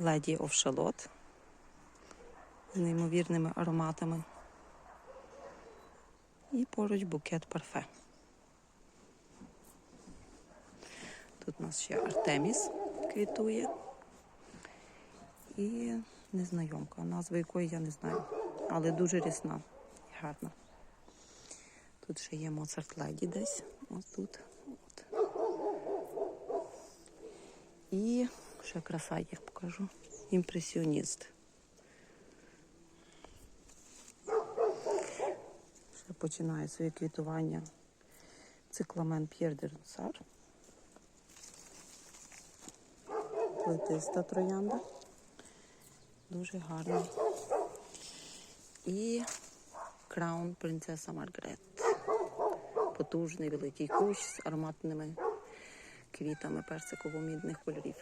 Леді Овшалот з неймовірними ароматами. І поруч букет парфе. Тут у нас ще Артеміс квітує. І незнайомка, назви якої я не знаю, але дуже рясна і гарна. Тут ще є Моцарт Леді десь. Ось тут. От. І ще краса є, покажу. Імпресіоніст. Ще починає своє квітування цикламен П'єр де Рунсар. Плетиста троянда. Дуже гарний. І краун принцеса Маргарет. Потужний великий кущ з ароматними квітами персиково-мідних кольорів.